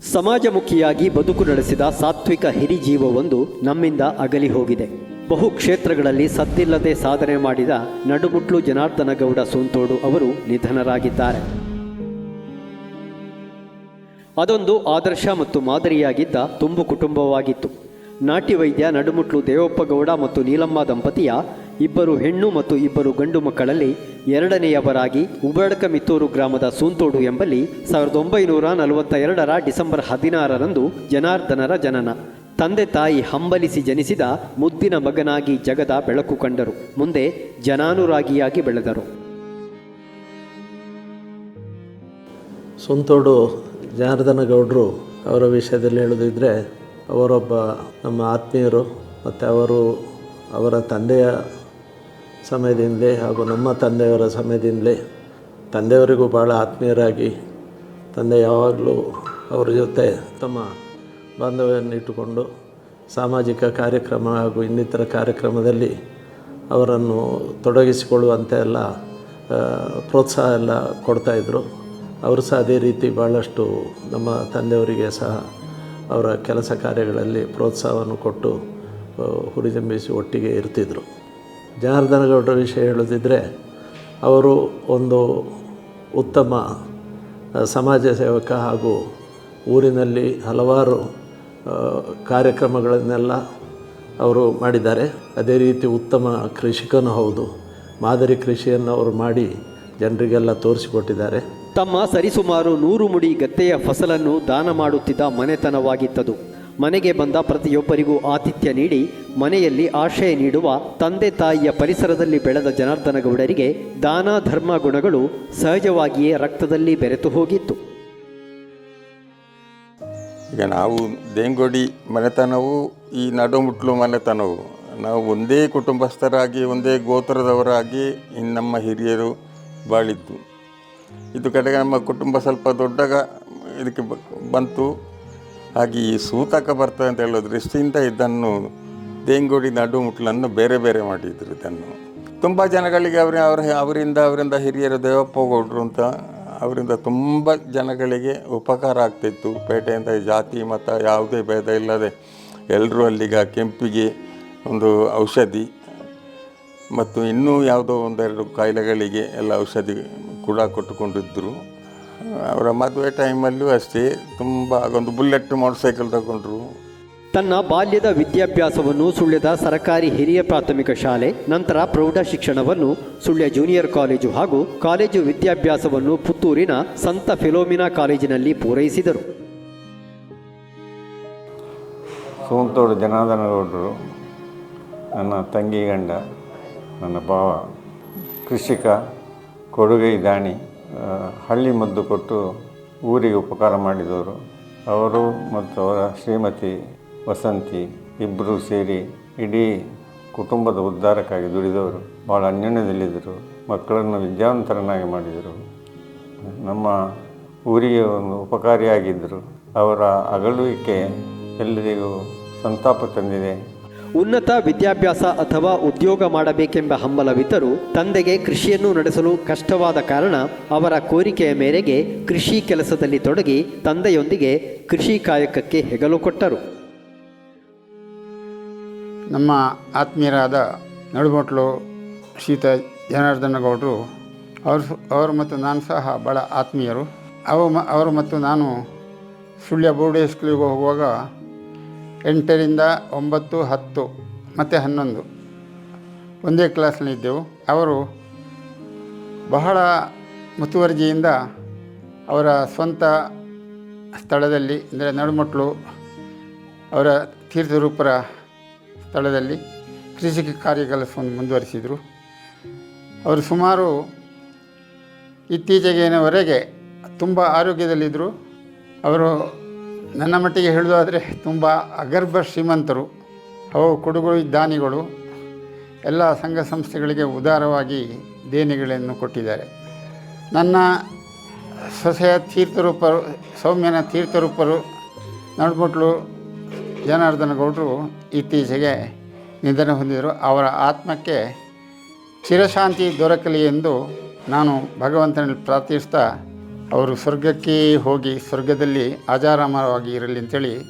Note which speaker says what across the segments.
Speaker 1: ಸಮಾಜಮುಖಿಯಾಗಿ ಬದುಕು ನಡೆಸಿದ ಸಾತ್ವಿಕ ಹಿರಿಜೀವವೊಂದು ನಮ್ಮಿಂದ ಅಗಲಿ ಹೋಗಿದೆ. ಬಹು ಕ್ಷೇತ್ರಗಳಲ್ಲಿ ಸದ್ದಿಲ್ಲದೆ ಸಾಧನೆ ಮಾಡಿದ ನಡುಮುಟ್ಲು ಜನಾರ್ದನಗೌಡ ಸೋಂತೋಡು ಅವರು ನಿಧನರಾಗಿದ್ದಾರೆ. ಅದೊಂದು ಆದರ್ಶ ಮತ್ತು ಮಾದರಿಯಾಗಿದ್ದ ತುಂಬು ಕುಟುಂಬವಾಗಿತ್ತು. ನಾಟಿ ವೈದ್ಯ ನಡುಮುಟ್ಲು ದೇವಪ್ಪಗೌಡ ಮತ್ತು ನೀಲಮ್ಮ ದಂಪತಿಯ ಇಬ್ಬರು ಹೆಣ್ಣು ಮತ್ತು ಇಬ್ಬರು ಗಂಡು ಮಕ್ಕಳಲ್ಲಿ ಎರಡನೆಯವರಾಗಿ ಉಬಡಕ ಮಿತ್ತೂರು ಗ್ರಾಮದ ಸೂಂತೋಡು ಎಂಬಲ್ಲಿ ಸಾವಿರದ ಒಂಬೈನೂರ ನಲವತ್ತ ಎರಡರ ಡಿಸೆಂಬರ್ ಹದಿನಾರರಂದು ಜನಾರ್ದನರ ಜನನ. ತಂದೆ ತಾಯಿ ಹಂಬಲಿಸಿ ಜನಿಸಿದ ಮುದ್ದಿನ ಮಗನಾಗಿ ಜಗದ ಬೆಳಕು ಕಂಡರು. ಮುಂದೆ ಜನಾನುರಾಗಿಯಾಗಿ ಬೆಳೆದರು.
Speaker 2: ಸೋಂತೋಡು ಜನಾರ್ದನ ಗೌಡರು ಅವರ ವಿಷಯದಲ್ಲಿ ಹೇಳೋದಿದ್ರೆ ಅವರೊಬ್ಬ ನಮ್ಮ ಆತ್ಮೀಯರು ಮತ್ತು ಅವರು ಅವರ ತಂದೆಯ ಸಮಯದಿಂದಲೇ ಹಾಗೂ ನಮ್ಮ ತಂದೆಯವರ ಸಮಯದಿಂದಲೇ ತಂದೆಯವರಿಗೂ ಭಾಳ ಆತ್ಮೀಯರಾಗಿ ತಂದೆ ಯಾವಾಗಲೂ ಅವರ ಜೊತೆ ತಮ್ಮ ಬಾಂಧವ್ಯವನ್ನು ಇಟ್ಟುಕೊಂಡು ಸಾಮಾಜಿಕ ಕಾರ್ಯಕ್ರಮ ಹಾಗೂ ಇನ್ನಿತರ ಕಾರ್ಯಕ್ರಮದಲ್ಲಿ ಅವರನ್ನು ತೊಡಗಿಸಿಕೊಳ್ಳುವಂತೆ ಎಲ್ಲ ಪ್ರೋತ್ಸಾಹ ಎಲ್ಲ ಕೊಡ್ತಾಯಿದ್ರು ಅವರು ಸಹ ಅದೇ ರೀತಿ ಭಾಳಷ್ಟು ನಮ್ಮ ತಂದೆಯವರಿಗೆ ಸಹ ಅವರ ಕೆಲಸ ಕಾರ್ಯಗಳಲ್ಲಿ ಪ್ರೋತ್ಸಾಹವನ್ನು ಕೊಟ್ಟು ಹುರಿದುಂಬಿಸಿ ಒಟ್ಟಿಗೆ ಇರ್ತಿದ್ರು. ಜನಾರ್ದನ ವಿಷಯ ಹೇಳುತ್ತಿದ್ದರೆ ಅವರು ಒಂದು ಉತ್ತಮ ಸಮಾಜ ಸೇವಕ ಹಾಗೂ ಊರಿನಲ್ಲಿ ಹಲವಾರು ಕಾರ್ಯಕ್ರಮಗಳನ್ನೆಲ್ಲ ಅವರು ಮಾಡಿದ್ದಾರೆ. ಅದೇ ರೀತಿ ಉತ್ತಮ ಕೃಷಿಕನೂ ಹೌದು. ಮಾದರಿ ಕೃಷಿಯನ್ನು ಅವರು ಮಾಡಿ ಜನರಿಗೆಲ್ಲ ತೋರಿಸಿಕೊಟ್ಟಿದ್ದಾರೆ.
Speaker 1: ತಮ್ಮ ಸರಿಸುಮಾರು ನೂರು ಮುಡಿ ಗದ್ದೆಯ ಫಸಲನ್ನು ದಾನ ಮಾಡುತ್ತಿದ್ದ ಮನೆತನವಾಗಿತ್ತದು. ಮನೆಗೆ ಬಂದ ಪ್ರತಿಯೊಬ್ಬರಿಗೂ ಆತಿಥ್ಯ ನೀಡಿ ಮನೆಯಲ್ಲಿ ಆಶ್ರಯ ನೀಡುವ ತಂದೆ ತಾಯಿಯ ಪರಿಸರದಲ್ಲಿ ಬೆಳೆದ ಜನಾರ್ದನ ಗೌಡರಿಗೆ ದಾನ ಧರ್ಮ ಗುಣಗಳು ಸಹಜವಾಗಿಯೇ ರಕ್ತದಲ್ಲಿ ಬೆರೆತು ಹೋಗಿತ್ತು.
Speaker 3: ಈಗ ನಾವು ದೇಂಗೋಡಿ ಮನೆತನವು, ಈ ನಡುಮುಟ್ಲು ಮನೆತನವು, ನಾವು ಒಂದೇ ಕುಟುಂಬಸ್ಥರಾಗಿ, ಒಂದೇ ಗೋತ್ರದವರಾಗಿ ಇನ್ನು ನಮ್ಮ ಹಿರಿಯರು ಬಾಳಿದ್ದು. ಇದು ಕಡೆಗೆ ನಮ್ಮ ಕುಟುಂಬ ಸ್ವಲ್ಪ ದೊಡ್ಡಗ ಇದಕ್ಕೆ ಬಂತು. ಹಾಗೆ ಈ ಸೂತಕ ಬರ್ತದೆ ಅಂತ ಹೇಳೋ ದೃಷ್ಟಿಯಿಂದ ಇದನ್ನು ದೇಂಗೋಡಿ ನಡುಮುಟ್ಲನ್ನು ಬೇರೆ ಬೇರೆ ಮಾಡಿದ್ರು ಇದನ್ನು. ತುಂಬ ಜನಗಳಿಗೆ ಅವರ ಅವರ ಅವರಿಂದ ಅವರಿಂದ ಹಿರಿಯರು ದೇವಪ್ಪ ಗೌಡ್ರು ಅಂತ ಅವರಿಂದ ತುಂಬ ಜನಗಳಿಗೆ ಉಪಕಾರ ಆಗ್ತಿತ್ತು. ಪೇಟೆಯಿಂದ ಜಾತಿ, ಮತ ಯಾವುದೇ ಭೇದ ಇಲ್ಲದೆ ಎಲ್ಲರೂ ಅಲ್ಲಿಗ ಕೆಂಪಿಗೆ ಒಂದು ಔಷಧಿ ಮತ್ತು ಇನ್ನೂ ಯಾವುದೋ ಒಂದೆರಡು ಕಾಯಿಲೆಗಳಿಗೆ ಎಲ್ಲ ಔಷಧಿ ಕೂಡ ಕೊಟ್ಟುಕೊಂಡಿದ್ದರು ಅವರ ಮದುವೆ ಟೈಮಲ್ಲೂ ಅಷ್ಟೇ ತುಂಬ ಒಂದು ಬುಲೆಟ್ ಮೋಟರ್ ಸೈಕಲ್ ತಗೊಂಡ್ರು.
Speaker 1: ತನ್ನ ಬಾಲ್ಯದ ವಿದ್ಯಾಭ್ಯಾಸವನ್ನು ಸುಳ್ಯದ ಸರಕಾರಿ ಹಿರಿಯ ಪ್ರಾಥಮಿಕ ಶಾಲೆ ನಂತರ ಪ್ರೌಢ ಶಿಕ್ಷಣವನ್ನು ಸುಳ್ಯ ಜೂನಿಯರ್ ಕಾಲೇಜು ಹಾಗೂ ಕಾಲೇಜು ವಿದ್ಯಾಭ್ಯಾಸವನ್ನು ಪುತ್ತೂರಿನ ಸಂತ ಫಿಲೋಮಿನಾ ಕಾಲೇಜಿನಲ್ಲಿ ಪೂರೈಸಿದರು.
Speaker 4: ಸೋಂತೋಡು ಜನಾರ್ದನ ಗೌಡರು ನನ್ನ ತಂಗಿ ಗಂಡ ನನ್ನ ಭಾವ ಕೃಷಿಕ ಕೊಡುಗೈ ದಾಣಿ ಹಳ್ಳಿ ಮದ್ದು ಕೊಟ್ಟು ಊರಿಗೆ ಉಪಕಾರ ಮಾಡಿದವರು ಅವರು ಮತ್ತು ಅವರ ಶ್ರೀಮತಿ ವಸಂತಿ ಇಬ್ಬರು ಸೇರಿ ಇಡೀ ಕುಟುಂಬದ ಉದ್ಧಾರಕ್ಕಾಗಿ ದುಡಿದವರು. ಭಾಳ ಅನ್ಯೋನ್ಯದಲ್ಲಿದ್ದರು. ಮಕ್ಕಳನ್ನು ವಿದ್ಯಾವಂತರನ್ನಾಗಿ ಮಾಡಿದರು. ನಮ್ಮ ಊರಿಗೆ ಒಂದು ಉಪಕಾರಿಯಾಗಿದ್ದರು. ಅವರ ಅಗಲುವಿಕೆ ಎಲ್ಲರಿಗೂ ಸಂತಾಪ ತಂದಿದೆ.
Speaker 1: ಉನ್ನತ ವಿದ್ಯಾಭ್ಯಾಸ ಅಥವಾ ಉದ್ಯೋಗ ಮಾಡಬೇಕೆಂಬ ಹಂಬಲವಿದ್ದರೂ ತಂದೆಗೆ ಕೃಷಿಯನ್ನು ನಡೆಸಲು ಕಷ್ಟವಾದ ಕಾರಣ ಅವರ ಕೋರಿಕೆಯ ಮೇರೆಗೆ ಕೃಷಿ ಕೆಲಸದಲ್ಲಿ ತೊಡಗಿ ತಂದೆಯೊಂದಿಗೆ ಕೃಷಿ ಕಾಯಕಕ್ಕೆ ಹೆಗಲು ಕೊಟ್ಟರು.
Speaker 5: ನಮ್ಮ ಆತ್ಮೀಯರಾದ ನಡುಮಟ್ಲು ಶೀತ ಜನಾರ್ದನಗೌಡರು, ಅವರು ಅವರು ಮತ್ತು ನಾನು ಸಹ ಭಾಳ ಆತ್ಮೀಯರು. ಅವ ಮ, ಅವರು ಮತ್ತು ನಾನು ಸುಳ್ಯ ಬೋರ್ಡ್ ಸ್ಕೂಲಿಗೆ ಹೋಗುವಾಗ ಎಂಟರಿಂದ ಒಂಬತ್ತು, ಹತ್ತು, ಮತ್ತು ಹನ್ನೊಂದು. ಒಂದೇ ಕ್ಲಾಸ್ನಲ್ಲಿದ್ದೆವು ಅವರು ಬಹಳ ಮುತುವರ್ಜಿಯಿಂದ ಅವರ ಸ್ವಂತ ಸ್ಥಳದಲ್ಲಿ, ಅಂದರೆ ನಡುಮಟ್ಲು ಅವರ ತೀರ್ಥರೂಪರ ಸ್ಥಳದಲ್ಲಿ ಕೃಷಿ ಕಾರ್ಯ ಕೆಲಸವನ್ನು ಮುಂದುವರಿಸಿದರು. ಅವರು ಸುಮಾರು ಇತ್ತೀಚೆಗಿನವರೆಗೆ ತುಂಬ ಆರೋಗ್ಯದಲ್ಲಿದ್ದರು. ಅವರು ನನ್ನ ಮಟ್ಟಿಗೆ ಹೇಳುವುದಾದರೆ ತುಂಬ ಅಗರ್ಭ ಶ್ರೀಮಂತರು, ಅವು ಕೊಡುಗಳು ದಾನಿಗಳು, ಎಲ್ಲ ಸಂಘ ಸಂಸ್ಥೆಗಳಿಗೆ ಉದಾರವಾಗಿ ದೇಣಿಗೆಗಳನ್ನು ಕೊಟ್ಟಿದ್ದಾರೆ. ನನ್ನ ಸೊಸೆಯ ತೀರ್ಥರೂಪರು, ಸೌಮ್ಯನ ತೀರ್ಥರೂಪರು ನಡುಮಟ್ಲು ಜನಾರ್ದನ ಗೌಡರು ಇತ್ತೀಚೆಗೆ ನಿಧನ ಹೊಂದಿದರು. ಅವರ ಆತ್ಮಕ್ಕೆ ಚಿರಶಾಂತಿ ದೊರಕಲಿ ಎಂದು ನಾನು ಭಗವಂತನಲ್ಲಿ ಪ್ರಾರ್ಥಿಸ್ತಾ ಅವರು ಸ್ವರ್ಗಕ್ಕೆ ಹೋಗಿ ಸ್ವರ್ಗದಲ್ಲಿ ಆಜಾರಾಮವಾಗಿ ಇರಲಿ ಅಂತೇಳಿ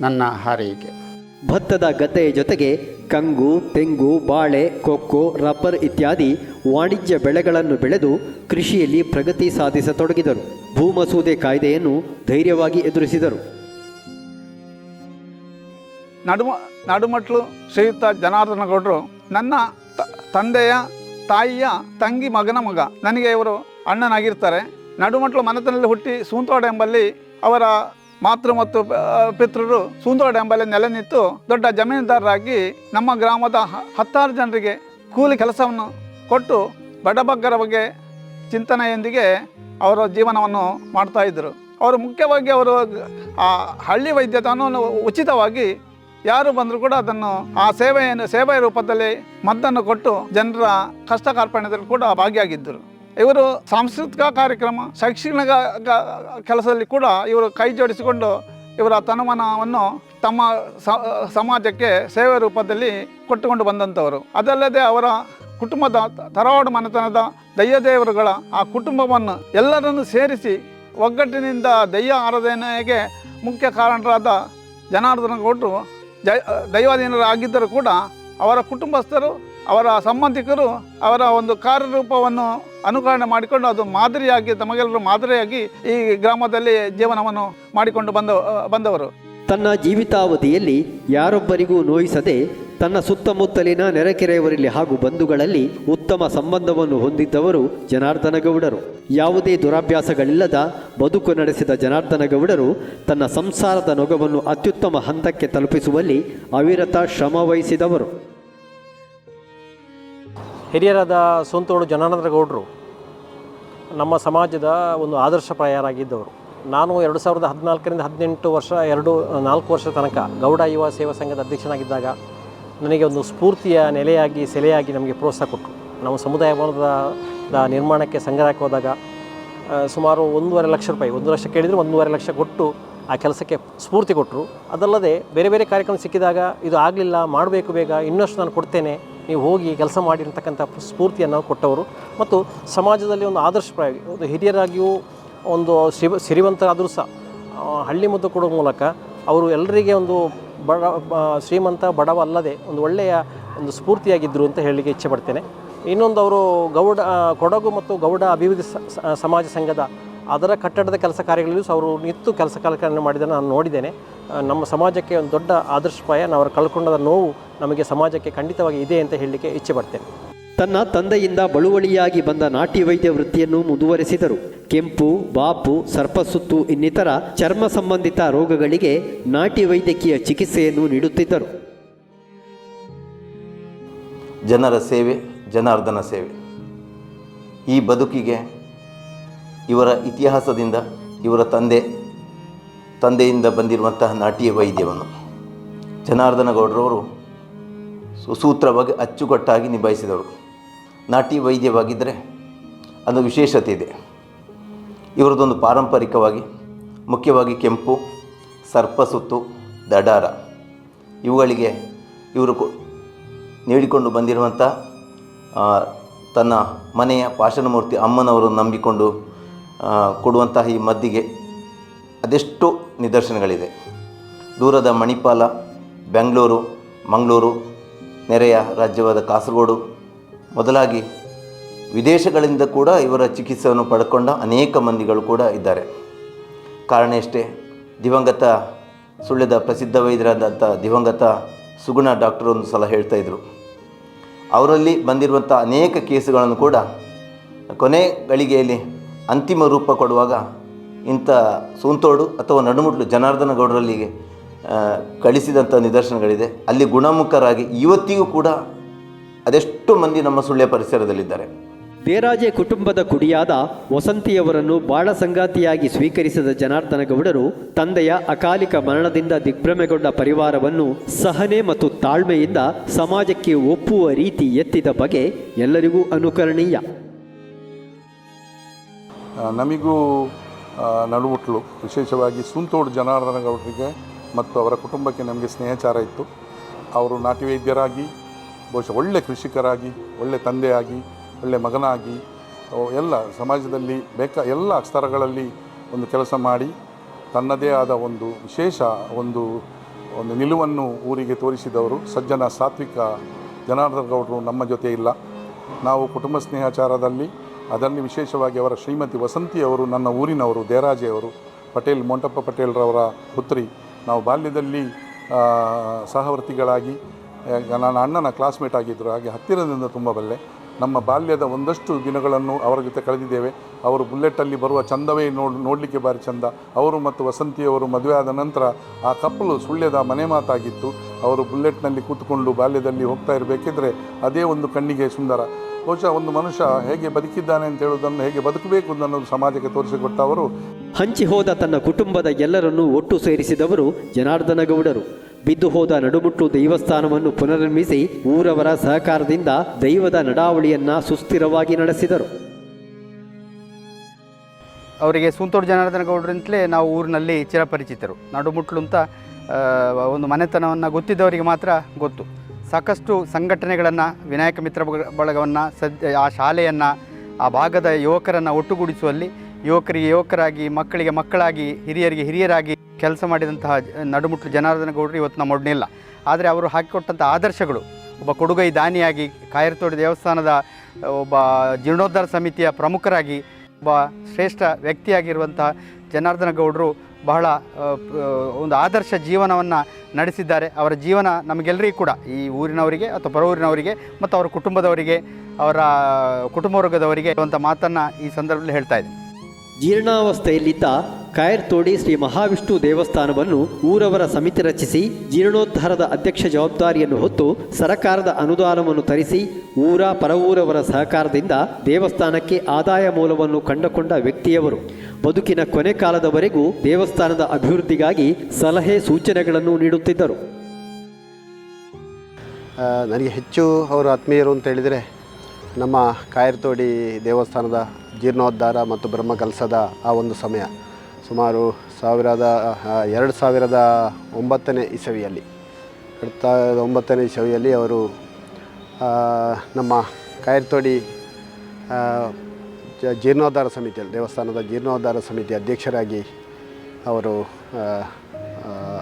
Speaker 5: ನನ್ನ ಹಾರೈಕೆ.
Speaker 1: ಭತ್ತದ ಗದ್ದೆಯ ಜೊತೆಗೆ ಕಂಗು ತೆಂಗು ಬಾಳೆ ಕೊಕ್ಕೋ ರಬ್ಬರ್ ಇತ್ಯಾದಿ ವಾಣಿಜ್ಯ ಬೆಳೆಗಳನ್ನು ಬೆಳೆದು ಕೃಷಿಯಲ್ಲಿ ಪ್ರಗತಿ ಸಾಧಿಸತೊಡಗಿದರು. ಭೂಮಸೂದೆ ಕಾಯ್ದೆಯನ್ನು ಧೈರ್ಯವಾಗಿ ಎದುರಿಸಿದರು.
Speaker 6: ನಡುಮ ನಡುಮಟ್ಲು ಶ್ರೀಯುತ ಜನಾರ್ದನ ಗೌಡರು ನನ್ನ ತ- ತಂದೆಯ ತಾಯಿಯ ತಂಗಿ ಮಗನ ಮಗ ನನಗೆ ಇವರು ಅಣ್ಣನಾಗಿರ್ತಾರೆ. ನಡುಮಟ್ಲು ಮನೆತನದಲ್ಲಿ ಹುಟ್ಟಿ ಸೂಂತೋಡ ಎಂಬಲ್ಲಿ ಅವರ ಮಾತೃ ಮತ್ತು ಪಿತೃರು ಸೂಂತೋಡ ಎಂಬಲ್ಲಿ ನೆಲೆ ನಿಂತು ದೊಡ್ಡ ಜಮೀನುದಾರರಾಗಿ ನಮ್ಮ ಗ್ರಾಮದ ಹತ್ತಾರು ಜನರಿಗೆ ಕೂಲಿ ಕೆಲಸವನ್ನು ಕೊಟ್ಟು ಬಡಬಗ್ಗರ ಬಗ್ಗೆ ಚಿಂತನೆಯೊಂದಿಗೆ ಅವರ ಜೀವನವನ್ನು ಮಾಡ್ತಾ ಇದ್ದರು. ಅವರು ಮುಖ್ಯವಾಗಿ ಅವರು, ಆ, ಹಳ್ಳಿ ವೈದ್ಯತನವನ್ನು ಉಚಿತವಾಗಿ ಯಾರು ಬಂದರೂ ಕೂಡ ಅದನ್ನು, ಆ ಸೇವೆಯನ್ನು ಸೇವೆಯ ರೂಪದಲ್ಲಿ ಮದ್ದನ್ನು ಕೊಟ್ಟು ಜನರ ಕಷ್ಟ ಕಾರ್ಪಣ್ಯದಲ್ಲಿ ಕೂಡ ಭಾಗಿಯಾಗಿದ್ದರು. ಇವರು ಸಾಂಸ್ಕೃತಿಕ ಕಾರ್ಯಕ್ರಮ, ಶೈಕ್ಷಣಿಕ ಕೆಲಸದಲ್ಲಿ ಕೂಡ ಇವರು ಕೈ ಜೋಡಿಸಿಕೊಂಡು ಇವರ ತನುಮನವನ್ನು ತಮ್ಮ ಸಮಾಜಕ್ಕೆ ಸೇವೆ ರೂಪದಲ್ಲಿ ಕೊಟ್ಟುಕೊಂಡು ಬಂದಂಥವರು. ಅದಲ್ಲದೆ ಅವರ ಕುಟುಂಬದ ತರವಾಡು ಮನೆತನದ ದಯ್ಯದೇವರುಗಳ ಆ ಕುಟುಂಬವನ್ನು ಎಲ್ಲರನ್ನು ಸೇರಿಸಿ ಒಗ್ಗಟ್ಟಿನಿಂದ ದಯ್ಯ ಆರಾಧನೆಗೆ ಮುಖ್ಯ ಕಾರಣರಾದ ಜನಾರ್ದನ ಗೌಡರು ಜೈ, ದೈವಾಧೀನರಾಗಿದ್ದರೂ ಕೂಡ ಅವರ ಕುಟುಂಬಸ್ಥರು ಅವರ ಸಂಬಂಧಿಕರು ಅವರ ಒಂದು ಕಾರ್ಯರೂಪವನ್ನು ಅನುಕರಣೆ ಮಾಡಿಕೊಂಡು ಅದು ಮಾದರಿಯಾಗಿ, ತಮಗೆಲ್ಲರೂ ಮಾದರಿಯಾಗಿ ಈ ಗ್ರಾಮದಲ್ಲಿ ಜೀವನವನ್ನು ಮಾಡಿಕೊಂಡು ಬಂದ ಬಂದವರು.
Speaker 1: ತನ್ನ ಜೀವಿತಾವಧಿಯಲ್ಲಿ ಯಾರೊಬ್ಬರಿಗೂ ನೋಯಿಸದೆ ತನ್ನ ಸುತ್ತಮುತ್ತಲಿನ ನೆರೆಕೆರೆಯವರಲ್ಲಿ ಹಾಗೂ ಬಂಧುಗಳಲ್ಲಿ ಉತ್ತಮ ಸಂಬಂಧವನ್ನು ಹೊಂದಿದ್ದವರು ಜನಾರ್ದನ ಗೌಡರು ಯಾವುದೇ ದುರಾಭ್ಯಾಸಗಳಿಲ್ಲದ ಬದುಕು ನಡೆಸಿದ ಜನಾರ್ದನ ಗೌಡರು ತನ್ನ ಸಂಸಾರದ ನೊಗವನ್ನು ಅತ್ಯುತ್ತಮ ಹಂತಕ್ಕೆ ತಲುಪಿಸುವಲ್ಲಿ ಅವಿರತ ಶ್ರಮ ವಹಿಸಿದವರು.
Speaker 7: ಹಿರಿಯರಾದ ಸೋಂತೋಡು ಜನಾನಂದ ಗೌಡರು ನಮ್ಮ ಸಮಾಜದ ಒಂದು ಆದರ್ಶಪ್ರಾಯರಾಗಿದ್ದವರು ನಾನು ಎರಡು ಸಾವಿರದ ಹದಿನಾಲ್ಕರಿಂದ ಹದಿನೆಂಟು ವರ್ಷ, ಎರಡು, ನಾಲ್ಕು ವರ್ಷ ತನಕ ಗೌಡ ಯುವ ಸೇವಾ ಸಂಘದ ಅಧ್ಯಕ್ಷನಾಗಿದ್ದಾಗ ನನಗೆ ಒಂದು ಸ್ಫೂರ್ತಿಯ ನೆಲೆಯಾಗಿ, ಸೆಲೆಯಾಗಿ ನಮಗೆ ಪ್ರೋತ್ಸಾಹ ಕೊಟ್ಟರು. ನಮ್ಮ ಸಮುದಾಯ ಭವನದ ನಿರ್ಮಾಣಕ್ಕೆ ಸಂಗ್ರಹಕ್ಕೆ ಹೋದಾಗ ಸುಮಾರು ಒಂದೂವರೆ ಲಕ್ಷ ರೂಪಾಯಿ, ಒಂದು ಲಕ್ಷ ಕೇಳಿದರೆ ಒಂದೂವರೆ ಲಕ್ಷ ಕೊಟ್ಟು ಆ ಕೆಲಸಕ್ಕೆ ಸ್ಫೂರ್ತಿ ಕೊಟ್ಟರು. ಅದಲ್ಲದೆ ಬೇರೆ ಬೇರೆ ಕಾರ್ಯಕ್ರಮ ಸಿಕ್ಕಿದಾಗ, ಇದು ಆಗಲಿಲ್ಲ, ಮಾಡಬೇಕು ಬೇಗ, ಇನ್ನಷ್ಟು ನಾನು ಕೊಡ್ತೇನೆ ನೀವು ಹೋಗಿ ಕೆಲಸ ಮಾಡಿರ್ತಕ್ಕಂಥ ಸ್ಫೂರ್ತಿಯನ್ನು ಕೊಟ್ಟವರು. ಮತ್ತು ಸಮಾಜದಲ್ಲಿ ಒಂದು ಆದರ್ಶಪ್ರಾಯ ಒಂದು ಹಿರಿಯರಾಗಿಯೂ ಒಂದು ಶ್ರೀ ಸಿರಿವಂತರಾದರೂ ಸಹ ಹಳ್ಳಿ ಮುದ್ದು ಕೊಡೋ ಮೂಲಕ ಅವರು ಎಲ್ಲರಿಗೆ ಒಂದು ಬಡ ಶ್ರೀಮಂತ, ಬಡವ ಅಲ್ಲದೆ ಒಂದು ಒಳ್ಳೆಯ ಒಂದು ಸ್ಫೂರ್ತಿಯಾಗಿದ್ದರು ಅಂತ ಹೇಳಲಿಕ್ಕೆ ಇಚ್ಛೆ ಪಡ್ತೇನೆ. ಇನ್ನೊಂದು ಅವರು ಗೌಡ ಕೊಡಗು ಮತ್ತು ಗೌಡ ಅಭಿವೃದ್ಧಿ ಸಮಾಜ ಸಂಘದ ಅದರ ಕಟ್ಟಡದ ಕೆಲಸ ಕಾರ್ಯಗಳಲ್ಲೂ ಅವರು ನಿತ್ತು ಕೆಲಸ ಕಾರ್ಯಗಳನ್ನು ಮಾಡಿದ್ದನ್ನು ನಾನು ನೋಡಿದ್ದೇನೆ. ನಮ್ಮ ಸಮಾಜಕ್ಕೆ ಒಂದು ದೊಡ್ಡ ಆದರ್ಶಪಾಯ ನಾವು ಅವರು ಕಳ್ಕೊಂಡದ ನೋವು ನಮಗೆ ಸಮಾಜಕ್ಕೆ ಖಂಡಿತವಾಗಿ ಇದೆ ಅಂತ ಹೇಳಲಿಕ್ಕೆ ಇಚ್ಛೆ ಪಡ್ತೇನೆ.
Speaker 1: ತನ್ನ ತಂದೆಯಿಂದ ಬಳುವಳಿಯಾಗಿ ಬಂದ ನಾಟಿ ವೈದ್ಯ ವೃತ್ತಿಯನ್ನು ಮುಂದುವರೆಸಿದರು. ಕೆಂಪು ಬಾಪು ಸರ್ಪಸುತ್ತು ಇನ್ನಿತರ ಚರ್ಮ ಸಂಬಂಧಿತ ರೋಗಗಳಿಗೆ ನಾಟಿ ವೈದ್ಯಕೀಯ ಚಿಕಿತ್ಸೆಯನ್ನು ನೀಡುತ್ತಿದ್ದರು.
Speaker 8: ಜನರ ಸೇವೆ ಜನಾರ್ದನ ಸೇವೆ. ಈ ಬದುಕಿಗೆ ಇವರ ಇತಿಹಾಸದಿಂದ ಇವರ ತಂದೆ, ತಂದೆಯಿಂದ ಬಂದಿರುವಂತಹ ನಾಟ್ಯ ವೈದ್ಯವನ್ನು ಜನಾರ್ದನ ಗೌಡರವರು ಸುಸೂತ್ರವಾಗಿ ಅಚ್ಚುಕಟ್ಟಾಗಿ ನಿಭಾಯಿಸಿದವರು. ನಾಟಿ ವೈದ್ಯವಾಗಿದ್ದರೆ ಅದು ವಿಶೇಷತೆ ಇದೆ. ಇವರದೊಂದು ಪಾರಂಪರಿಕವಾಗಿ ಮುಖ್ಯವಾಗಿ ಕೆಂಪು ಸರ್ಪಸುತ್ತು ದಡಾರ ಇವುಗಳಿಗೆ ಇವರು ನೀಡಿಕೊಂಡು ಬಂದಿರುವಂಥ ತನ್ನ ಮನೆಯ ಪಾಷಣಮೂರ್ತಿ ಅಮ್ಮನವರನ್ನು ನಂಬಿಕೊಂಡು ಕೊಡುವಂತಹ ಈ ಮದ್ದಿಗೆ ಅದೆಷ್ಟು ನಿದರ್ಶನಗಳಿದೆ. ದೂರದ ಮಣಿಪಾಲ, ಬೆಂಗಳೂರು, ಮಂಗಳೂರು, ನೆರೆಯ ರಾಜ್ಯವಾದ ಕಾಸರಗೋಡು ಮೊದಲಾಗಿ ವಿದೇಶಗಳಿಂದ ಕೂಡ ಇವರ ಚಿಕಿತ್ಸೆಯನ್ನು ಪಡ್ಕೊಂಡ ಅನೇಕ ಮಂದಿಗಳು ಕೂಡ ಇದ್ದಾರೆ. ಕಾರಣ ಎಷ್ಟೇ? ದಿವಂಗತ ಸುಳ್ಯದ ಪ್ರಸಿದ್ಧ ವೈದ್ಯರಾದಂಥ ದಿವಂಗತ ಸುಗುಣ ಡಾಕ್ಟರ್ ಒಂದು ಸಲ ಹೇಳ್ತಾ ಇದ್ರು. ಅವರಲ್ಲಿ ಬಂದಿರುವಂಥ ಅನೇಕ ಕೇಸುಗಳನ್ನು ಕೂಡ ಕೊನೆ ಗಳಿಗೆಯಲ್ಲಿ ಅಂತಿಮ ರೂಪ ಕೊಡುವಾಗ ಇಂಥ ಸೂಂತೋಡು ಅಥವಾ ನಡುಮುಟ್ಲು ಜನಾರ್ದನ ಗೌಡರಲ್ಲಿಗೆ ಕಳಿಸಿದಂಥ ನಿದರ್ಶನಗಳಿದೆ. ಅಲ್ಲಿ ಗುಣಮುಖರಾಗಿ ಇವತ್ತಿಗೂ ಕೂಡ ಅದೆಷ್ಟು ಮಂದಿ ನಮ್ಮ ಸುಳ್ಯ ಪರಿಸರದಲ್ಲಿದ್ದಾರೆ.
Speaker 1: ದೇರಾಜೆ ಕುಟುಂಬದ ಕುಡಿಯಾದ ವಸಂತಿಯವರನ್ನು ಬಾಳ ಸಂಗಾತಿಯಾಗಿ ಸ್ವೀಕರಿಸಿದ ಜನಾರ್ದನ ಗೌಡರು ತಂದೆಯ ಅಕಾಲಿಕ ಮರಣದಿಂದ ದಿಗ್ಭ್ರಮೆಗೊಂಡ ಪರಿವಾರವನ್ನು ಸಹನೆ ಮತ್ತು ತಾಳ್ಮೆಯಿಂದ ಸಮಾಜಕ್ಕೆ ಒಪ್ಪುವ ರೀತಿ ಎತ್ತಿದ ಬಗೆ ಎಲ್ಲರಿಗೂ ಅನುಕರಣೀಯ.
Speaker 9: ನಮಿಗೂ ನಡುವುಟ್ಲು ವಿಶೇಷವಾಗಿ ಸುಂತೋಡು ಜನಾರ್ದನ ಗೌಡರಿಗೆ ಮತ್ತು ಅವರ ಕುಟುಂಬಕ್ಕೆ ನಮಗೆ ಸ್ನೇಹಚಾರ ಇತ್ತು. ಅವರು ನಾಟಿ ವೈದ್ಯರಾಗಿ ಬಹುಶಃ ಒಳ್ಳೆ ಕೃಷಿಕರಾಗಿ, ಒಳ್ಳೆ ತಂದೆಯಾಗಿ, ಒಳ್ಳೆ ಮಗನಾಗಿ ಎಲ್ಲ ಸಮಾಜದಲ್ಲಿ ಬೇಕಾ, ಎಲ್ಲ ಸ್ತರಗಳಲ್ಲಿ ಒಂದು ಕೆಲಸ ಮಾಡಿ, ತನ್ನದೇ ಆದ ಒಂದು ವಿಶೇಷ ಒಂದು ಒಂದು ನಿಲುವನ್ನು ಊರಿಗೆ ತೋರಿಸಿದವರು ಸಜ್ಜನ ಸಾತ್ವಿಕ ಜನಾರ್ದನ ಗೌಡರು ನಮ್ಮ ಜೊತೆ ಇಲ್ಲ. ನಾವು ಕುಟುಂಬ ಸ್ನೇಹಾಚಾರದಲ್ಲಿ ಅದರಲ್ಲಿ ವಿಶೇಷವಾಗಿ ಅವರ ಶ್ರೀಮತಿ ವಸಂತಿಯವರು ನನ್ನ ಊರಿನವರು ದೇರಾಜೆಯವರು ಪಟೇಲ್, ಮೊಂಟಪ್ಪ ಪಟೇಲ್ರವರ ಪುತ್ರಿ. ನಾವು ಬಾಲ್ಯದಲ್ಲಿ ಸಹವರ್ತಿಗಳಾಗಿ ನನ್ನ ಅಣ್ಣನ ಕ್ಲಾಸ್ಮೇಟ್ ಆಗಿದ್ದರು. ಹಾಗೆ ಹತ್ತಿರದಿಂದ ತುಂಬ ಬಲ್ಲೆ. ನಮ್ಮ ಬಾಲ್ಯದ ಒಂದಷ್ಟು ದಿನಗಳನ್ನು ಅವರ ಜೊತೆ ಕಳೆದಿದ್ದೇವೆ. ಅವರು ಬುಲ್ಲೆಟ್ಟಲ್ಲಿ ಬರುವ ಚಂದವೇ ನೋಡ್, ನೋಡಲಿಕ್ಕೆ ಭಾರಿ ಚಂದ. ಅವರು ಮತ್ತು ವಸಂತಿಯವರು ಮದುವೆ ಆದ ನಂತರ ಆ ಕಪ್ಪಲು ಸುಳ್ಯದ ಮನೆ ಮಾತಾಗಿತ್ತು. ಅವರು ಬುಲ್ಲೆಟ್ನಲ್ಲಿ ಕೂತ್ಕೊಂಡು ಬಾಲ್ಯದಲ್ಲಿ ಹೋಗ್ತಾ ಇರಬೇಕಿದ್ರೆ ಅದೇ ಒಂದು ಕಣ್ಣಿಗೆ ಸುಂದರ. ಬಹುಶಃ ಒಂದು ಮನುಷ್ಯ ಹೇಗೆ ಬದುಕಿದ್ದಾನೆ ಅಂತ ಹೇಳುವುದನ್ನು ಹೇಗೆ ಬದುಕಬೇಕು ಅನ್ನೋದು ಸಮಾಜಕ್ಕೆ ತೋರಿಸಿಕೊಟ್ಟವರು
Speaker 1: ಹಂಚಿ ಹೋದ ತನ್ನ ಕುಟುಂಬದ ಎಲ್ಲರನ್ನೂ ಒಟ್ಟು ಸೇರಿಸಿದವರು ಜನಾರ್ದನ ಗೌಡರು ಬಿದ್ದು ಹೋದ ನಡುಮುಟ್ಟು ದೇವಸ್ಥಾನವನ್ನು ಪುನರ್ನಿರ್ಮಿಸಿ ಊರವರ ಸಹಕಾರದಿಂದ ದೈವದ ನಡಾವಳಿಯನ್ನ ಸುಸ್ಥಿರವಾಗಿ ನಡೆಸಿದರು.
Speaker 10: ಅವರಿಗೆ ಸುಂತೂರು ಜನಾರ್ದನ ಗೌಡರಿಂದಲೇ ನಾವು ಊರಿನಲ್ಲಿ ಚಿರಪರಿಚಿತರು. ನಡುಮುಟ್ಲು ಅಂತ ಒಂದು ಮನೆತನವನ್ನು ಗೊತ್ತಿದ್ದವರಿಗೆ ಮಾತ್ರ ಗೊತ್ತು. ಸಾಕಷ್ಟು ಸಂಘಟನೆಗಳನ್ನು, ವಿನಾಯಕ ಮಿತ್ರ ಬಳಗವನ್ನು ಸದ್ಯ ಆ ಶಾಲೆಯನ್ನು, ಆ ಭಾಗದ ಯುವಕರನ್ನು ಒಟ್ಟುಗೂಡಿಸುವಲ್ಲಿ ಯುವಕರಿಗೆ ಯುವಕರಾಗಿ, ಮಕ್ಕಳಿಗೆ ಮಕ್ಕಳಾಗಿ, ಹಿರಿಯರಿಗೆ ಹಿರಿಯರಾಗಿ ಕೆಲಸ ಮಾಡಿದಂತಹ ನಡುಮುಟ್ಟು ನಡುಮುಟ್ಲು ಜನಾರ್ದನ ಗೌಡರು ಇವತ್ತು ನಮ್ಮೊಡನಿಲ್ಲ ಆದರೆ ಅವರು ಹಾಕಿಕೊಟ್ಟಂಥ ಆದರ್ಶಗಳು. ಒಬ್ಬ ಕೊಡುಗೈ ದಾನಿಯಾಗಿ, ಕಾಯರ್ತೋಡಿ ದೇವಸ್ಥಾನದ, ಒಬ್ಬ ಜೀರ್ಣೋದ್ಧಾರ ಸಮಿತಿಯ ಪ್ರಮುಖರಾಗಿ, ಒಬ್ಬ ಶ್ರೇಷ್ಠ ವ್ಯಕ್ತಿಯಾಗಿರುವಂಥ ಜನಾರ್ದನ ಗೌಡರು ಬಹಳ ಒಂದು ಆದರ್ಶ ಜೀವನವನ್ನು ನಡೆಸಿದ್ದಾರೆ. ಅವರ ಜೀವನ ನಮಗೆಲ್ಲರಿಗೂ ಕೂಡ, ಈ ಊರಿನವರಿಗೆ ಅಥವಾ ಪರವೂರಿನವರಿಗೆ ಮತ್ತು ಅವರ ಕುಟುಂಬದವರಿಗೆ, ಅವರ ಕುಟುಂಬ ವರ್ಗದವರಿಗೆ ಅಂತ ಮಾತನ್ನು ಈ ಸಂದರ್ಭದಲ್ಲಿ ಹೇಳ್ತಾ ಇದ್ದೀನಿ.
Speaker 1: ಜೀರ್ಣಾವಸ್ಥೆಯಲ್ಲಿದ್ದ ಕಾಯರ್ತೋಡಿ ಶ್ರೀ ಮಹಾವಿಷ್ಣು ದೇವಸ್ಥಾನವನ್ನು ಊರವರ ಸಮಿತಿ ರಚಿಸಿ ಜೀರ್ಣೋದ್ಧಾರದ ಅಧ್ಯಕ್ಷ ಜವಾಬ್ದಾರಿಯನ್ನು ಹೊತ್ತು ಸರಕಾರದ ಅನುದಾನವನ್ನು ತರಿಸಿ ಊರ ಪರವೂರವರ ಸಹಕಾರದಿಂದ ದೇವಸ್ಥಾನಕ್ಕೆ ಆದಾಯ ಮೂಲವನ್ನು ಕಂಡುಕೊಂಡ ವ್ಯಕ್ತಿಯವರು. ಬದುಕಿನ ಕೊನೆ ಕಾಲದವರೆಗೂ ದೇವಸ್ಥಾನದ ಅಭಿವೃದ್ಧಿಗಾಗಿ ಸಲಹೆ ಸೂಚನೆಗಳನ್ನು ನೀಡುತ್ತಿದ್ದರು.
Speaker 11: ನನಗೆ ಹೆಚ್ಚು ಅವರು ಆತ್ಮೀಯರು ಅಂತ ಹೇಳಿದರೆ ನಮ್ಮ ಕಾಯರ್ತೋಡಿ ದೇವಸ್ಥಾನದ ಜೀರ್ಣೋದ್ಧಾರ ಮತ್ತು ಬ್ರಹ್ಮಕಲಸದ ಆ ಒಂದು ಸಮಯ, ಸುಮಾರು ಸಾವಿರದ ಎರಡು ಸಾವಿರದ ಒಂಬತ್ತನೇ ಇಸವಿಯಲ್ಲಿ. ಎರಡು ಸಾವಿರದ ಒಂಬತ್ತನೇ ಇಸವಿಯಲ್ಲಿ ಅವರು ನಮ್ಮ ಕಾಯರ್ತೋಡಿ ಜೀರ್ಣೋದ್ಧಾರ ಸಮಿತಿಯಲ್ಲಿ, ದೇವಸ್ಥಾನದ ಜೀರ್ಣೋದ್ಧಾರ ಸಮಿತಿ ಅಧ್ಯಕ್ಷರಾಗಿ ಅವರು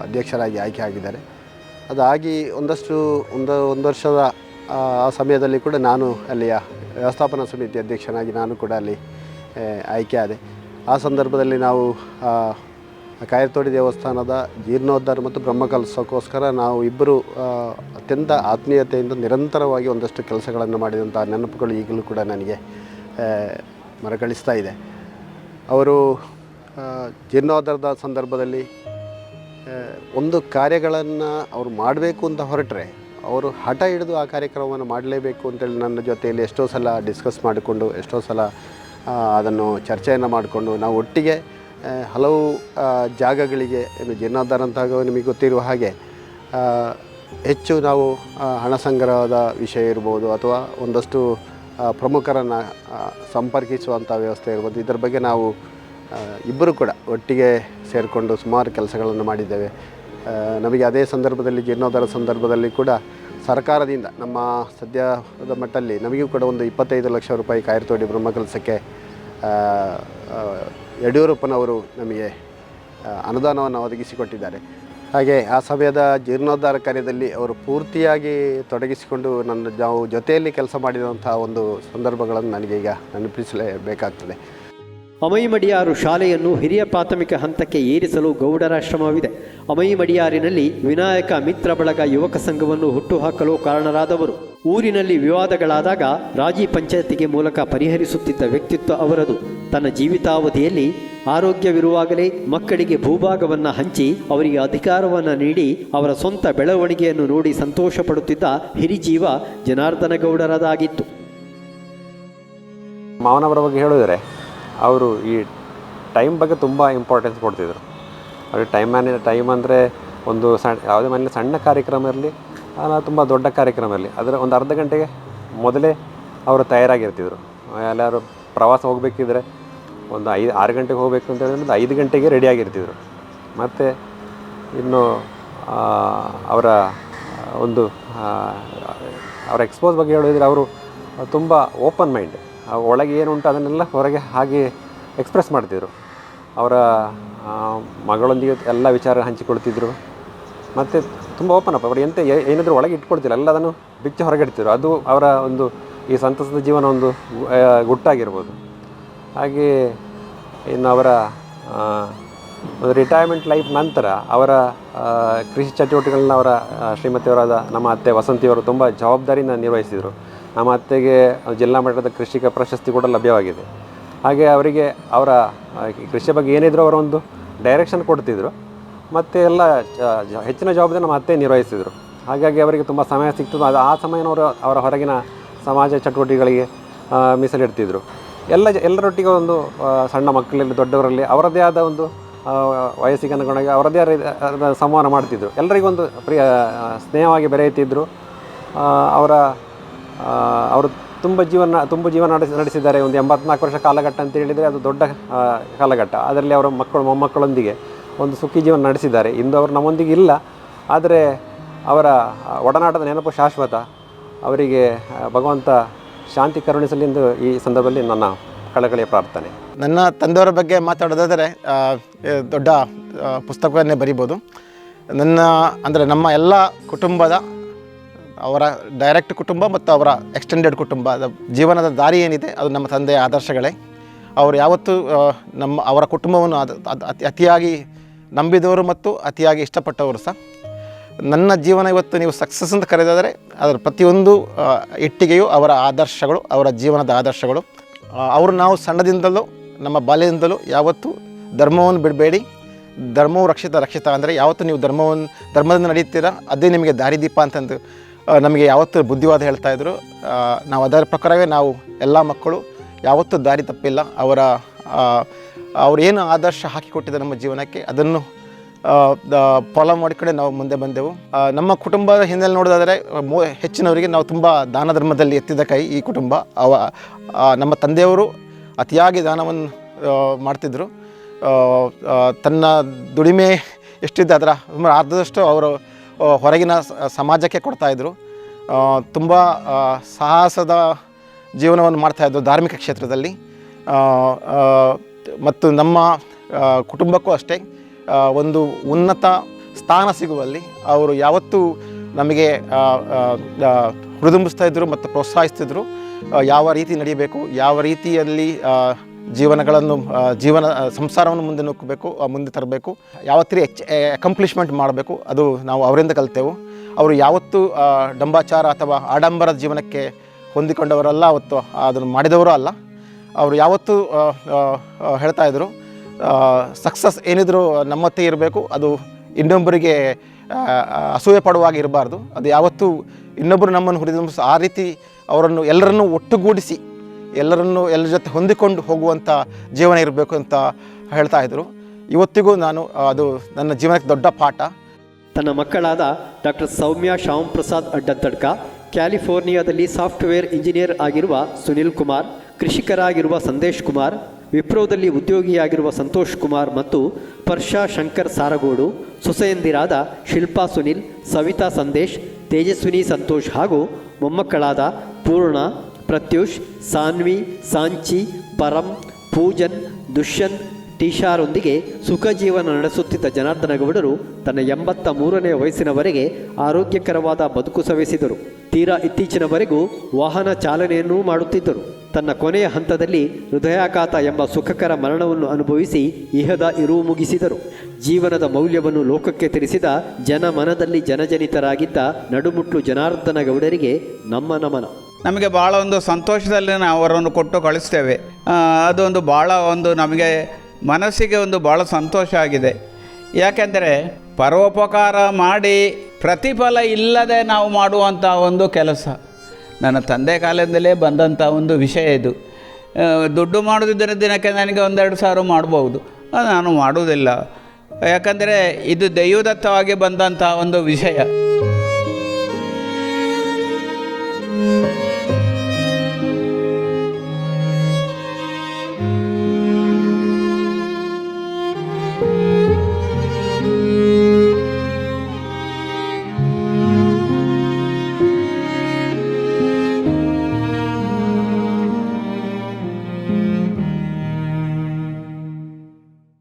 Speaker 11: ಅಧ್ಯಕ್ಷರಾಗಿ ಆಯ್ಕೆ ಆಗಿದ್ದಾರೆ. ಅದಾಗಿ ಒಂದಷ್ಟು, ಒಂದು ಒಂದು ವರ್ಷದ ಆ ಸಮಯದಲ್ಲಿ ಕೂಡ ನಾನು ಅಲ್ಲಿಯ ವ್ಯವಸ್ಥಾಪನಾ ಸಮಿತಿ ಅಧ್ಯಕ್ಷನಾಗಿ ನಾನು ಕೂಡ ಅಲ್ಲಿ ಆಯ್ಕೆ ಆದೆ. ಆ ಸಂದರ್ಭದಲ್ಲಿ ನಾವು ಕಾಯರ್ತೋಡಿ ದೇವಸ್ಥಾನದ ಜೀರ್ಣೋದ್ಧಾರ ಮತ್ತು ಬ್ರಹ್ಮಕಲಸಕ್ಕೋಸ್ಕರ ನಾವು ಇಬ್ಬರು ಅತ್ಯಂತ ಆತ್ಮೀಯತೆಯಿಂದ ನಿರಂತರವಾಗಿ ಒಂದಷ್ಟು ಕೆಲಸಗಳನ್ನು ಮಾಡಿದಂಥ ನೆನಪುಗಳು ಈಗಲೂ ಕೂಡ ನನಗೆ ಮರಗಳಿಸ್ತಾ ಇದೆ. ಅವರು ಜೀರ್ಣೋದ್ಧಾರದ ಸಂದರ್ಭದಲ್ಲಿ ಒಂದು ಕಾರ್ಯಗಳನ್ನು ಅವರು ಮಾಡಬೇಕು ಅಂತ ಹೊರಟ್ರೆ ಅವರು ಹಠ ಹಿಡಿದು ಆ ಕಾರ್ಯಕ್ರಮವನ್ನು ಮಾಡಲೇಬೇಕು ಅಂತೇಳಿ ನನ್ನ ಜೊತೆಯಲ್ಲಿ ಎಷ್ಟೋ ಸಲ ಡಿಸ್ಕಸ್ ಮಾಡಿಕೊಂಡು, ಎಷ್ಟೋ ಸಲ ಅದನ್ನು ಚರ್ಚೆಯನ್ನು ಮಾಡಿಕೊಂಡು ನಾವು ಒಟ್ಟಿಗೆ ಹಲವು ಜಾಗಗಳಿಗೆ ಏನು ಜೀರ್ಣೋದ್ಧಾರ ಅಂತಾಗ ನಿಮಗೆ ಗೊತ್ತಿರುವ ಹಾಗೆ ಹೆಚ್ಚು ನಾವು ಹಣ ಸಂಗ್ರಹದ ವಿಷಯ ಇರ್ಬೋದು ಅಥವಾ ಒಂದಷ್ಟು ಪ್ರಮುಖರನ್ನು ಸಂಪರ್ಕಿಸುವಂಥ ವ್ಯವಸ್ಥೆ ಇರ್ಬೋದು. ಇದರ ಬಗ್ಗೆ ನಾವು ಇಬ್ಬರು ಕೂಡ ಒಟ್ಟಿಗೆ ಸೇರಿಕೊಂಡು ಸುಮಾರು ಕೆಲಸಗಳನ್ನು ಮಾಡಿದ್ದೇವೆ. ನಮಗೆ ಅದೇ ಸಂದರ್ಭದಲ್ಲಿ ಜೀರ್ಣೋದ್ಧಾರ ಸಂದರ್ಭದಲ್ಲಿ ಕೂಡ ಸರ್ಕಾರದಿಂದ ನಮ್ಮ ಸದ್ಯದ ಮಟ್ಟಲ್ಲಿ ನಮಗೂ ಕೂಡ ಒಂದು ಇಪ್ಪತ್ತೈದು ಲಕ್ಷ ರೂಪಾಯಿ ಕಾಯರ್ತೋಡಿ ಬ್ರಹ್ಮಕಲಸಕ್ಕೆ ಯಡಿಯೂರಪ್ಪನವರು ನಮಗೆ ಅನುದಾನವನ್ನು ಒದಗಿಸಿಕೊಟ್ಟಿದ್ದಾರೆ. ಹಾಗೆ ಆ ಸಮಯದ ಜೀರ್ಣೋದ್ಧಾರ ಕಾರ್ಯದಲ್ಲಿ ಅವರು ಪೂರ್ತಿಯಾಗಿ ತೊಡಗಿಸಿಕೊಂಡು ನನ್ನ ನಾವು ಜೊತೆಯಲ್ಲಿ ಕೆಲಸ ಮಾಡಿದಂಥ ಒಂದು ಸಂದರ್ಭಗಳನ್ನು ನನಗೀಗ ನೆನಪಿಸಲೇಬೇಕಾಗ್ತದೆ.
Speaker 1: ಅಮೈಮಡಿಯಾರು ಶಾಲೆಯನ್ನು ಹಿರಿಯ ಪ್ರಾಥಮಿಕ ಹಂತಕ್ಕೆ ಏರಿಸಲು ಗೌಡರ ಶ್ರಮವಿದೆ ಅಮೈಮಡಿಯಾರಿನಲ್ಲಿ ವಿನಾಯಕ ಮಿತ್ರ ಬಳಗ ಯುವಕ ಸಂಘವನ್ನು ಹುಟ್ಟುಹಾಕಲು ಕಾರಣರಾದವರು. ಊರಿನಲ್ಲಿ ವಿವಾದಗಳಾದಾಗ ರಾಜಿ ಪಂಚಾಯತಿಗೆ ಮೂಲಕ ಪರಿಹರಿಸುತ್ತಿದ್ದ ವ್ಯಕ್ತಿತ್ವ ಅವರದು. ತನ್ನ ಜೀವಿತಾವಧಿಯಲ್ಲಿ ಆರೋಗ್ಯವಿರುವಾಗಲೇ ಮಕ್ಕಳಿಗೆ ಭೂಭಾಗವನ್ನು ಹಂಚಿ ಅವರಿಗೆ ಅಧಿಕಾರವನ್ನು ನೀಡಿ ಅವರ ಸ್ವಂತ ಬೆಳವಣಿಗೆಯನ್ನು ನೋಡಿ ಸಂತೋಷ ಪಡುತ್ತಿದ್ದ ಹಿರಿಜೀವ ಜನಾರ್ದನಗೌಡರದಾಗಿತ್ತು
Speaker 12: ಮಾವನವರ ಬಗ್ಗೆ ಹೇಳಿದರೆ ಅವರು ಈ ಟೈಮ್ ಬಗ್ಗೆ ತುಂಬ ಇಂಪಾರ್ಟೆನ್ಸ್ ಕೊಡ್ತಿದ್ರು. ಅವ್ರಿಗೆ ಟೈಮ್ ಮ್ಯಾನೇಜ್ ಟೈಮ್ ಅಂದರೆ ಒಂದು ಸಣ್ಣ ಯಾವುದೇ ಮನೇಲಿ ಸಣ್ಣ ಕಾರ್ಯಕ್ರಮ ಇರಲಿ ತುಂಬ ದೊಡ್ಡ ಕಾರ್ಯಕ್ರಮ ಇರಲಿ ಅದರ ಒಂದು ಅರ್ಧ ಗಂಟೆಗೆ ಮೊದಲೇ ಅವರು ತಯಾರಾಗಿರ್ತಿದ್ರು. ಎಲ್ಲರೂ ಪ್ರವಾಸ ಹೋಗಬೇಕಿದ್ರೆ ಒಂದು ಐದು ಆರು ಗಂಟೆಗೆ ಹೋಗಬೇಕು ಅಂತ ಹೇಳಿದ್ರೆ ಒಂದು ಐದು ಗಂಟೆಗೆ ರೆಡಿಯಾಗಿರ್ತಿದ್ರು ಮತ್ತು ಇನ್ನು ಅವರ ಒಂದು ಅವರ ಎಕ್ಸ್ಪೋಸ್ ಬಗ್ಗೆ ಹೇಳಿದರೆ ಅವರು ತುಂಬ ಓಪನ್ ಮೈಂಡ್ ಆ ಏನು ಉಂಟು ಅದನ್ನೆಲ್ಲ ಹೊರಗೆ ಹಾಗೆ ಎಕ್ಸ್ಪ್ರೆಸ್ ಮಾಡ್ತಿದ್ರು. ಅವರ ಮಗಳೊಂದಿಗೆ ಎಲ್ಲ ವಿಚಾರ ಹಂಚಿಕೊಳ್ತಿದ್ರು. ಮತ್ತು ತುಂಬ ಓಪನ್ ಅಪ್ ಅವರು ಎಂತ ಏನಾದರೂ ಒಳಗೆ ಇಟ್ಕೊಳ್ತಿಲ್ಲ. ಎಲ್ಲದನ್ನು ಬಿಚ್ಚಿ ಹೊರಗೆ ಇಡ್ತಿದ್ರು. ಅದು ಅವರ ಒಂದು ಈ ಸಂತಸದ ಜೀವನ ಒಂದು ಗುಟ್ಟಾಗಿರ್ಬೋದು. ಹಾಗೆ ಇನ್ನು ಅವರ ಒಂದು ರಿಟೈರ್ಮೆಂಟ್ ಲೈಫ್ ನಂತರ ಅವರ ಕೃಷಿ ಚಟುವಟಿಕೆಗಳನ್ನ ಅವರ ಶ್ರೀಮತಿಯವರಾದ ನಮ್ಮ ಅತ್ತೆ ವಸಂತಿಯವರು ತುಂಬ ಜವಾಬ್ದಾರಿಯಿಂದ ನಿರ್ವಹಿಸಿದರು. ನಮ್ಮ ಅತ್ತೆಗೆ ಜಿಲ್ಲಾ ಮಟ್ಟದ ಕೃಷಿಕ ಪ್ರಶಸ್ತಿ ಕೂಡ ಲಭ್ಯವಾಗಿದೆ. ಹಾಗೆ ಅವರಿಗೆ ಅವರ ಕೃಷಿ ಕೃಷಿಯ ಬಗ್ಗೆ ಏನಿದ್ರು ಅವರ ಒಂದು ಡೈರೆಕ್ಷನ್ ಕೊಡ್ತಿದ್ರು. ಮತ್ತು ಎಲ್ಲ ಹೆಚ್ಚಿನ ಜವಾಬ್ದಾರಿ ನಮ್ಮ ಅತ್ತೆ ನಿರ್ವಹಿಸಿದರು. ಹಾಗಾಗಿ ಅವರಿಗೆ ತುಂಬ ಸಮಯ ಸಿಕ್ತು ಅದು ಆ ಸಮಯನವರು ಅವರ ಹೊರಗಿನ ಸಮಾಜ ಚಟುವಟಿಕೆಗಳಿಗೆ ಮೀಸಲಿಡ್ತಿದ್ರು. ಎಲ್ಲ ಎಲ್ಲರೊಟ್ಟಿಗೆ ಒಂದು ಸಣ್ಣ ಮಕ್ಕಳಲ್ಲಿ, ದೊಡ್ಡವರಲ್ಲಿ ಅವರದೇ ಆದ ಒಂದು ವಯಸ್ಸಿಗೆ ಅನುಗುಣವಾಗಿ ಅವರದೇ ಆದ ಸಂವಹನ ಮಾಡ್ತಿದ್ರು. ಎಲ್ಲರಿಗೊಂದು ಪ್ರಿಯ ಸ್ನೇಹವಾಗಿ ಬೆರೆಯುತ್ತಿದ್ದರು ಅವರ ಅವರು ತುಂಬ ಜೀವನ ತುಂಬ ಜೀವನ ನಡೆಸಿ ನಡೆಸಿದ್ದಾರೆ. ಒಂದು ಎಂಬತ್ನಾಲ್ಕು ವರ್ಷ ಕಾಲಘಟ್ಟ ಅಂತ ಹೇಳಿದರೆ ಅದು ದೊಡ್ಡ ಕಾಲಘಟ್ಟ. ಅದರಲ್ಲಿ ಅವರ ಮಕ್ಕಳು, ಮೊಮ್ಮಕ್ಕಳೊಂದಿಗೆ ಒಂದು ಸುಖಿ ಜೀವನ ನಡೆಸಿದ್ದಾರೆ. ಇಂದು ಅವರು ನಮ್ಮೊಂದಿಗೆ ಇಲ್ಲ. ಆದರೆ ಅವರ ಒಡನಾಟದ ನೆನಪು ಶಾಶ್ವತ. ಅವರಿಗೆ ಭಗವಂತ ಶಾಂತಿ ಕರುಣಿಸಲಿ ಎಂದು ಈ ಸಂದರ್ಭದಲ್ಲಿ ನನ್ನ ಕಳಕಳಿಯ ಪ್ರಾರ್ಥನೆ.
Speaker 13: ನನ್ನ ತಂದೆಯವರ ಬಗ್ಗೆ ಮಾತಾಡೋದಾದರೆ ದೊಡ್ಡ ಪುಸ್ತಕವನ್ನೇ ಬರಿಬೋದು. ನನ್ನ, ಅಂದರೆ ನಮ್ಮ ಎಲ್ಲ ಕುಟುಂಬದ ಅವರ ಡೈರೆಕ್ಟ್ ಕುಟುಂಬ ಮತ್ತು ಅವರ ಎಕ್ಸ್ಟೆಂಡೆಡ್ ಕುಟುಂಬ. ಜೀವನದ ದಾರಿ ಏನಿದೆ, ಅದು ನಮ್ಮ ತಂದೆಯ ಆದರ್ಶಗಳೇ. ಅವರು ಯಾವತ್ತೂ ನಮ್ಮ, ಅವರ ಕುಟುಂಬವನ್ನು ಅದು ಅದು, ಅತಿ, ಅತಿಯಾಗಿ ನಂಬಿದವರು ಮತ್ತು ಅತಿಯಾಗಿ ಇಷ್ಟಪಟ್ಟವರು ಸಹ. ನನ್ನ ಜೀವನ ಇವತ್ತು ನೀವು ಸಕ್ಸಸ್ ಅಂತ ಕರೆದಾದರೆ ಅದರ ಪ್ರತಿಯೊಂದು ಇಟ್ಟಿಗೆಯೂ ಅವರ ಆದರ್ಶಗಳು, ಅವರ ಜೀವನದ ಆದರ್ಶಗಳು. ಅವರು ನಾವು ಸಣ್ಣದಿಂದಲೂ, ನಮ್ಮ ಬಾಲ್ಯದಿಂದಲೂ ಯಾವತ್ತೂ ಧರ್ಮವನ್ನು ಬಿಡಬೇಡಿ. ಧರ್ಮವು ರಕ್ಷಿತ ರಕ್ಷಿತ. ಅಂದರೆ ಯಾವತ್ತು ನೀವು ಧರ್ಮವನ್ನು, ಧರ್ಮದಿಂದ ನಡೀತೀರಾ ಅದೇ ನಿಮಗೆ ದಾರಿದೀಪ ಅಂತಂದು ನಮಗೆ ಯಾವತ್ತೂ ಬುದ್ಧಿವಾದ ಹೇಳ್ತಾಯಿದ್ರು ನಾವು ಅದರ ಪ್ರಕಾರವೇ ನಾವು ಎಲ್ಲ ಮಕ್ಕಳು ಯಾವತ್ತೂ ದಾರಿ ತಪ್ಪಿಲ್ಲ. ಅವರ ಅವರು ಅವ್ರು ಏನು ಆದರ್ಶ ಹಾಕಿಕೊಟ್ಟಿದೆ ನಮ್ಮ ಜೀವನಕ್ಕೆ ಅದನ್ನು ಫಾಲೋ ಮಾಡಿಕೊಂಡೇ ನಾವು ಮುಂದೆ ಬಂದೆವು. ನಮ್ಮ ಕುಟುಂಬದ ಹಿನ್ನೆಲೆ ನೋಡೋದಾದರೆ, ಮೋ, ಹೆಚ್ಚಿನವರಿಗೆ ನಾವು ತುಂಬ ದಾನ ಧರ್ಮದಲ್ಲಿ ಎತ್ತಿದ ಕೈ ಈ ಕುಟುಂಬ. ಅವ ನಮ್ಮ ತಂದೆಯವರು ಅತಿಯಾಗಿ ದಾನವನ್ನು ಮಾಡ್ತಿದ್ದರು ತನ್ನ ದುಡಿಮೆ ಎಷ್ಟಿದೆ ಅದರ, ಅರ್ಧದಷ್ಟು ಅವರು ಹೊರಗಿನ ಸಮಾಜಕ್ಕೆ ಕೊಡ್ತಾಯಿದ್ರು ತುಂಬ ಸಾಹಸದ ಜೀವನವನ್ನು ಮಾಡ್ತಾಯಿದ್ರು ಧಾರ್ಮಿಕ ಕ್ಷೇತ್ರದಲ್ಲಿ. ಮತ್ತು ನಮ್ಮ ಕುಟುಂಬಕ್ಕೂ ಅಷ್ಟೇ ಒಂದು ಉನ್ನತ ಸ್ಥಾನ ಸಿಗುವಲ್ಲಿ ಅವರು ಯಾವತ್ತೂ ನಮಗೆ ಹುರಿದುಂಬಿಸ್ತಾ ಇದ್ದರು ಮತ್ತು ಪ್ರೋತ್ಸಾಹಿಸ್ತಿದ್ರು. ಯಾವ ರೀತಿ ನಡೀಬೇಕು, ಯಾವ ರೀತಿಯಲ್ಲಿ ಜೀವನಗಳನ್ನು ಜೀವನ ಸಂಸಾರವನ್ನು ಮುಂದೆ ನುಗ್ಗಬೇಕು ಮುಂದೆ ತರಬೇಕು. ಯಾವತ್ತಿ ಎಚ್ ಅಕಂಪ್ಲಿಷ್ಮೆಂಟ್ ಮಾಡಬೇಕು ಅದು ನಾವು ಅವರಿಂದ ಕಲಿತೆವು. ಅವರು ಯಾವತ್ತೂ ಡಂಬಾಚಾರ ಅಥವಾ ಆಡಂಬರದ ಜೀವನಕ್ಕೆ ಹೊಂದಿಕೊಂಡವರಲ್ಲ ಅವತ್ತು ಅದನ್ನು ಮಾಡಿದವರು ಅಲ್ಲ. ಅವರು ಯಾವತ್ತೂ ಆ, ಆ, ಆ, ಹೇಳ್ತಾ ಇದ್ದರು ಸಕ್ಸಸ್ ಏನಿದ್ರು ನಮ್ಮತ್ತೆ ಇರಬೇಕು ಅದು ಇನ್ನೊಬ್ಬರಿಗೆ ಅಸೂಯೆ ಪಡುವಾಗ ಇರಬಾರ್ದು. ಅದು ಯಾವತ್ತೂ ಇನ್ನೊಬ್ಬರು ನಮ್ಮನ್ನು ಹುರಿದು ಆ ರೀತಿ ಅವರನ್ನು ಎಲ್ಲರನ್ನೂ ಒಟ್ಟುಗೂಡಿಸಿ ಎಲ್ಲರನ್ನೂ ಎಲ್ಲರ ಜೊತೆ ಹೊಂದಿಕೊಂಡು ಹೋಗುವಂಥ ಜೀವನ ಇರಬೇಕು ಅಂತ ಹೇಳ್ತಾ ಇದ್ದರು ಇವತ್ತಿಗೂ ನಾನು ಅದು ನನ್ನ ಜೀವನಕ್ಕೆ ದೊಡ್ಡ ಪಾಠ.
Speaker 1: ತನ್ನ ಮಕ್ಕಳಾದ ಡಾಕ್ಟರ್ ಸೌಮ್ಯ ಶ್ಯಾಮ್ ಪ್ರಸಾದ್ ಅಡ್ಡತ್ತಡ್ಕ ಕ್ಯಾಲಿಫೋರ್ನಿಯಾದಲ್ಲಿ ಸಾಫ್ಟ್ವೇರ್ ಇಂಜಿನಿಯರ್ ಆಗಿರುವ ಸುನಿಲ್ ಕುಮಾರ್, ಕೃಷಿಕರಾಗಿರುವ ಸಂದೇಶ್ ಕುಮಾರ್, ವಿಪ್ರೋದಲ್ಲಿ ಉದ್ಯೋಗಿಯಾಗಿರುವ ಸಂತೋಷ್ ಕುಮಾರ್ ಮತ್ತು ಪರ್ಷಾ ಶಂಕರ್ ಸಾರಗೋಡು, ಸೊಸೆಯಂದಿರಾದ ಶಿಲ್ಪಾ ಸುನಿಲ್, ಸವಿತಾ ಸಂದೇಶ್, ತೇಜಸ್ವಿನಿ ಸಂತೋಷ್ ಹಾಗೂ ಮೊಮ್ಮಕ್ಕಳಾದ ಪೂರ್ಣ ಪ್ರತ್ಯೂಷ್, ಸಾನ್ವಿ, ಸಾಂಚಿ, ಪರಂ, ಪೂಜನ್ ದುಷ್ಯಂತ್ ಟೀಶಾರೊಂದಿಗೆ ಸುಖ ಜೀವನ ನಡೆಸುತ್ತಿದ್ದ ಜನಾರ್ದನ ಗೌಡರು ತನ್ನ ಎಂಬತ್ತ ಮೂರನೇ ವಯಸ್ಸಿನವರೆಗೆ ಆರೋಗ್ಯಕರವಾದ ಬದುಕು ಸವೆಸಿದರು. ತೀರಾ ಇತ್ತೀಚಿನವರೆಗೂ ವಾಹನ ಚಾಲನೆಯನ್ನೂ ಮಾಡುತ್ತಿದ್ದರು. ತನ್ನ ಕೊನೆಯ ಹಂತದಲ್ಲಿ ಹೃದಯಾಘಾತ ಎಂಬ ಸುಖಕರ ಮರಣವನ್ನು ಅನುಭವಿಸಿ ಇಹದ ಇರುವು ಮುಗಿಸಿದರು. ಜೀವನದ ಮೌಲ್ಯವನ್ನು ಲೋಕಕ್ಕೆ ತಿಳಿಸಿದ ಜನಮನದಲ್ಲಿ ಜನಜನಿತರಾಗಿದ್ದ ನಡುಮುಟ್ಟು ಜನಾರ್ದನ ಗೌಡರಿಗೆ ನಮ್ಮ ನಮನ.
Speaker 14: ನಮಗೆ ಭಾಳ ಒಂದು ಸಂತೋಷದಲ್ಲಿ ನಾವು ಅವರನ್ನು ಕೊಟ್ಟು ಕಳಿಸ್ತೇವೆ. ಅದೊಂದು ಭಾಳ ಒಂದು ನಮಗೆ ಮನಸ್ಸಿಗೆ ಒಂದು ಭಾಳ ಸಂತೋಷ ಆಗಿದೆ. ಯಾಕೆಂದರೆ ಪರೋಪಕಾರ ಮಾಡಿ ಪ್ರತಿಫಲ ಇಲ್ಲದೆ ನಾವು ಮಾಡುವಂಥ ಒಂದು ಕೆಲಸ. ನನ್ನ ತಂದೆ ಕಾಲದಿಂದಲೇ ಬಂದಂಥ ಒಂದು ವಿಷಯ ಇದು. ದುಡ್ಡು ಮಾಡೋದಿದ್ದರೆ ದಿನಕ್ಕೆ ನನಗೆ ಒಂದೆರಡು ಸಾವಿರ ಮಾಡ್ಬೋದು. ನಾನು ಮಾಡುವುದಿಲ್ಲ. ಯಾಕಂದರೆ ಇದು ದೈವದತ್ತವಾಗಿ ಬಂದಂಥ ಒಂದು ವಿಷಯ.